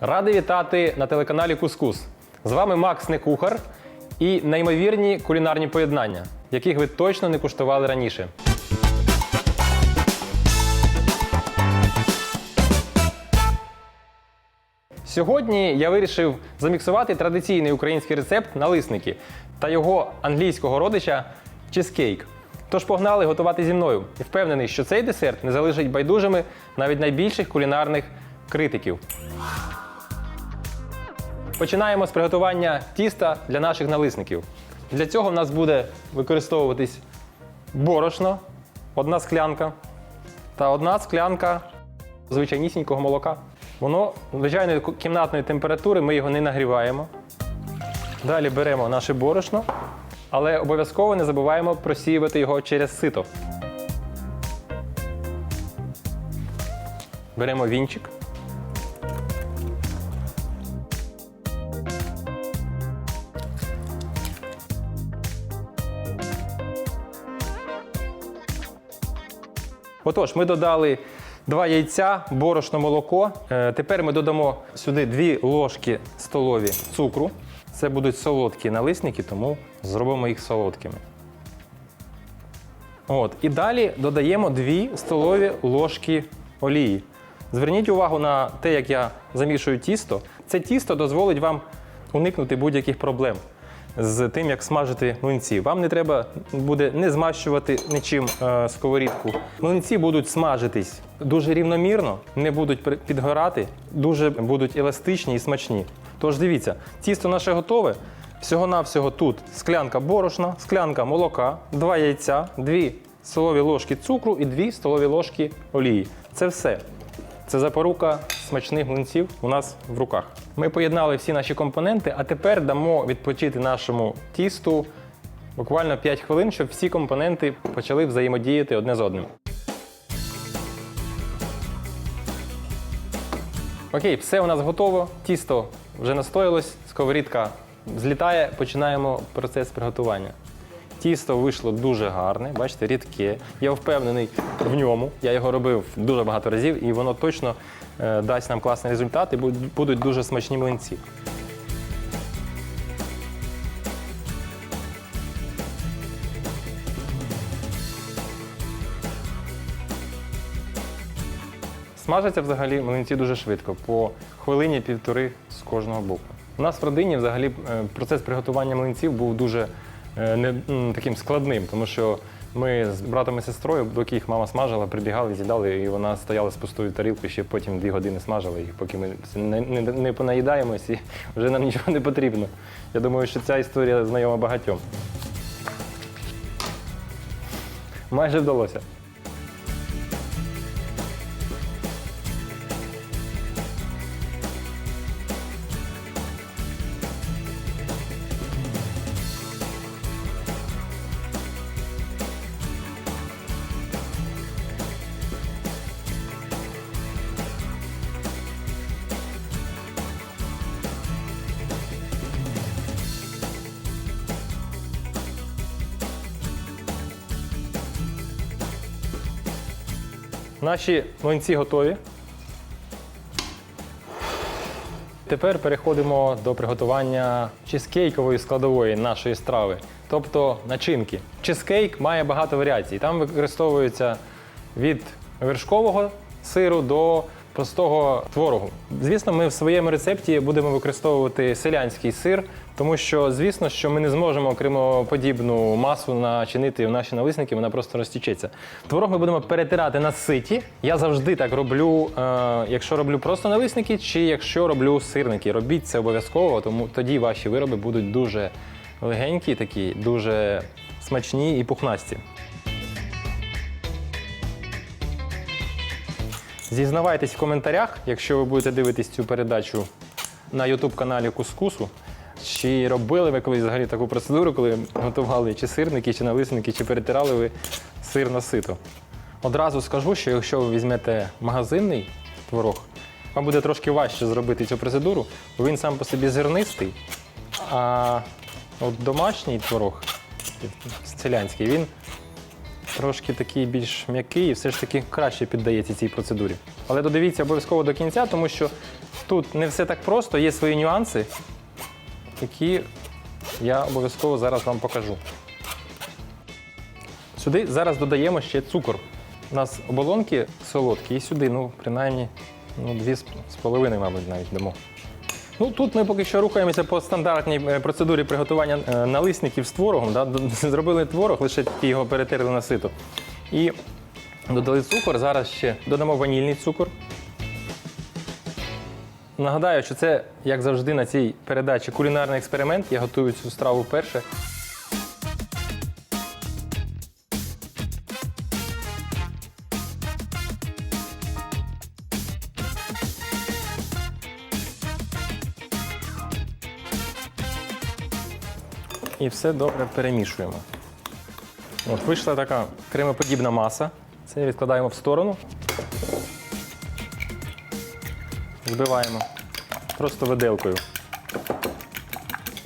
Радий вітати на телеканалі Кускус. З вами Макс Некухар і неймовірні кулінарні поєднання, яких ви точно не куштували раніше. Сьогодні я вирішив заміксувати традиційний український рецепт налисники та його англійського родича чизкейк. Тож погнали готувати зі мною і впевнений, що цей десерт не залишить байдужими навіть найбільших кулінарних критиків. Починаємо з приготування тіста для наших налисників. Для цього в нас буде використовуватись борошно, одна склянка та одна склянка звичайнісінького молока. Воно звичайної кімнатної температури, ми його не нагріваємо. Далі беремо наше борошно, але обов'язково не забуваємо просіювати його через сито. Беремо вінчик. Отож, ми додали два яйця, борошно, молоко. Е, Тепер ми додамо сюди дві ложки столові цукру. Це будуть солодкі налисники, тому зробимо їх солодкими. От. І далі додаємо 2 столові ложки олії. Зверніть увагу на те, як я замішую тісто. Це тісто дозволить вам уникнути будь-яких проблем з тим, як смажити млинці. Вам не треба буде не змащувати нічим е, сковорідку. Млинці будуть смажитись дуже рівномірно, не будуть підгорати, дуже будуть еластичні і смачні. Тож дивіться, тісто наше готове. Всього-навсього тут склянка борошна, склянка молока, два яйця, дві столові ложки цукру і дві столові ложки олії. Це все. Це запорука смачних млинців у нас в руках. Ми поєднали всі наші компоненти, а тепер дамо відпочити нашому тісту буквально 5 хвилин, щоб всі компоненти почали взаємодіяти одне з одним. Окей, все у нас готово. Тісто вже настоялось, сковорідка злітає, починаємо процес приготування. Тісто вийшло дуже гарне, бачите, рідке. Я впевнений в ньому. Я його робив дуже багато разів, і воно точно е, дасть нам класний результат і будуть- дуже смачні млинці. Смажаться взагалі млинці дуже швидко, по хвилині-півтори з кожного боку. У нас в родині взагалі е, процес приготування млинців був дуже не, таким складним, тому що ми з братом і сестрою, доки їх мама смажила, прибігали, з'їдали, і вона стояла з пустою тарілкою, ще потім дві години смажила їх, поки ми не, не, не понаїдаємось і вже нам нічого не потрібно. Я думаю, що ця історія знайома багатьом. Майже вдалося. Наші млинці готові. Тепер переходимо до приготування чизкейкової складової нашої страви, тобто начинки. Чизкейк має багато варіацій. Там використовується від вершкового сиру до простого творогу. Звісно, ми в своєму рецепті будемо використовувати селянський сир, тому що, звісно, що ми не зможемо кремоподібну масу начинити в наші налисники, вона просто розтічеться. Творог ми будемо перетирати на ситі. Я завжди так роблю, е, якщо роблю просто налисники, чи якщо роблю сирники. Робіть це обов'язково, тому тоді ваші вироби будуть дуже легенькі, такі, дуже смачні і пухнасті. Зізнавайтесь в коментарях, якщо ви будете дивитись цю передачу на YouTube каналі Кускусу. Чи робили ви колись взагалі таку процедуру, коли готували чи сирники, чи налисники, чи перетирали ви сир на сито? Одразу скажу, що якщо ви візьмете магазинний творог, вам буде трошки важче зробити цю процедуру, бо він сам по собі зернистий, а от домашній творог, селянський, він трошки такий більш м'який і все ж таки краще піддається цій процедурі. Але додивіться обов'язково до кінця, тому що тут не все так просто, є свої нюанси, які я обов'язково зараз вам покажу. Сюди зараз додаємо ще цукор. У нас оболонки солодкі, і сюди, ну, принаймні, ну, дві з з половиною, мабуть, навіть дамо. Ну, тут ми поки що рухаємося по стандартній е, процедурі приготування е, налисників з творогом. Да? Зробили творог, лише його перетерли на сито. І додали цукор. Зараз ще додамо ванільний цукор. Нагадаю, що це, як завжди, на цій передачі кулінарний експеримент. Я готую цю страву вперше. І все добре перемішуємо. От вийшла така кремоподібна маса. Це відкладаємо в сторону. Збиваємо просто виделкою.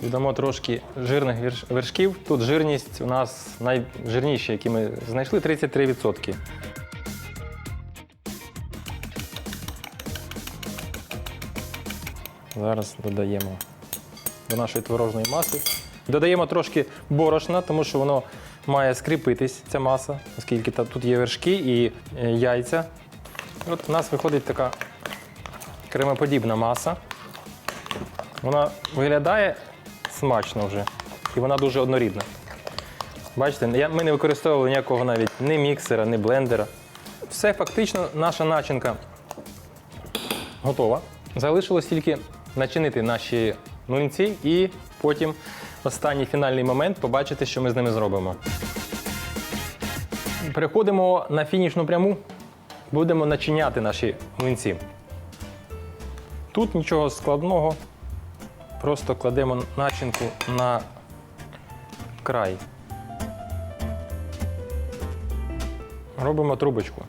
Додамо трошки жирних вершків. Тут жирність у нас найжирніші, які ми знайшли 33%. Зараз додаємо до нашої творожної маси. Додаємо трошки борошна, тому що воно має скріпитись, ця маса, оскільки тут є вершки і е, яйця. От у нас виходить така кремоподібна маса. Вона виглядає смачно вже. І вона дуже однорідна. Бачите, ми не використовували ніякого навіть ні міксера, ні блендера. Все фактично наша начинка готова. Залишилось тільки начинити наші млинці і потім останній фінальний момент побачити, що ми з ними зробимо. Переходимо на фінішну пряму. Будемо начиняти наші млинці. Тут нічого складного. Просто кладемо начинку на край. Робимо трубочку.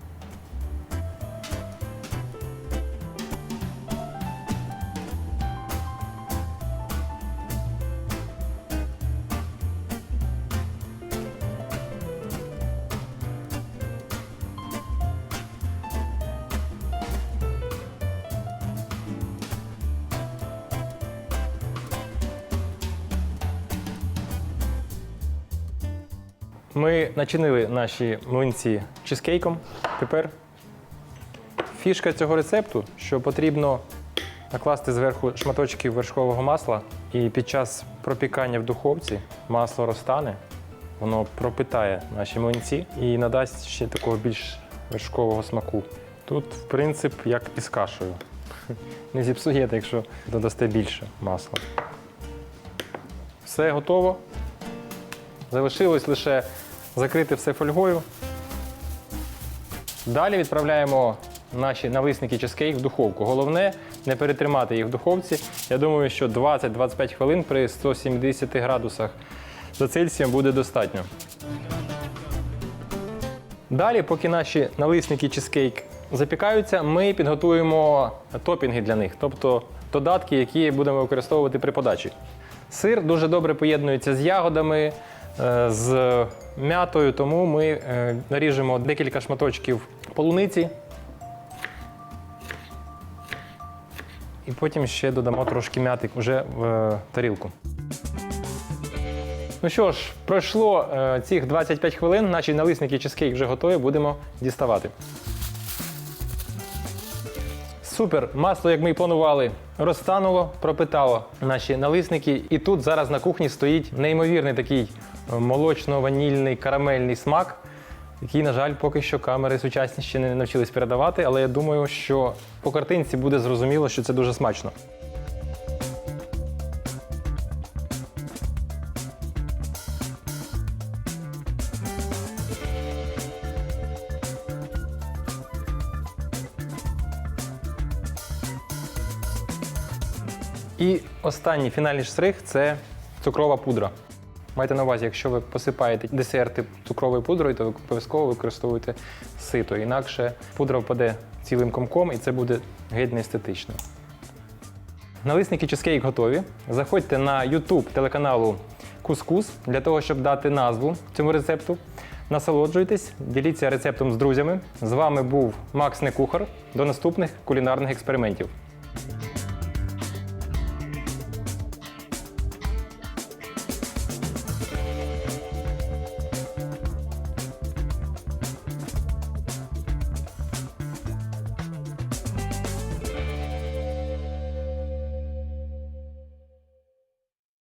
Ми начинили наші млинці чизкейком. Тепер фішка цього рецепту, що потрібно накласти зверху шматочки вершкового масла, і під час пропікання в духовці масло розтане, воно пропитає наші млинці і надасть ще такого більш вершкового смаку. Тут, в принцип, як із кашею. Не зіпсуєте, якщо додасте більше масла. Все готово. Залишилось лише закрити все фольгою. Далі відправляємо наші налисники чизкейк в духовку. Головне не перетримати їх в духовці. Я думаю, що 20-25 хвилин при 170 градусах за Цельсієм буде достатньо. Далі, поки наші налисники чизкейк запікаються, ми підготуємо топінги для них, тобто додатки, які будемо використовувати при подачі. Сир дуже добре поєднується з ягодами, з м'ятою, тому ми е, наріжемо декілька шматочків полуниці. І потім ще додамо трошки м'яти вже в е, тарілку. Ну що ж, пройшло е, цих 25 хвилин, наші налисники чизкейк вже готові, будемо діставати. Супер, масло, як ми і планували, розтануло, пропитало наші налисники. І тут зараз на кухні стоїть неймовірний такий е, молочно-ванільний карамельний смак, який, на жаль, поки що камери сучасні ще не навчились передавати, але я думаю, що по картинці буде зрозуміло, що це дуже смачно. І останній фінальний штрих це цукрова пудра. Майте на увазі, якщо ви посипаєте десерти цукровою пудрою, то ви обов'язково використовуєте сито. Інакше пудра впаде цілим комком і це буде геть неестетично. Налисники чизкейк готові. Заходьте на YouTube телеканалу Кускус для того, щоб дати назву цьому рецепту. Насолоджуйтесь, діліться рецептом з друзями. З вами був Макс Некухар. До наступних кулінарних експериментів.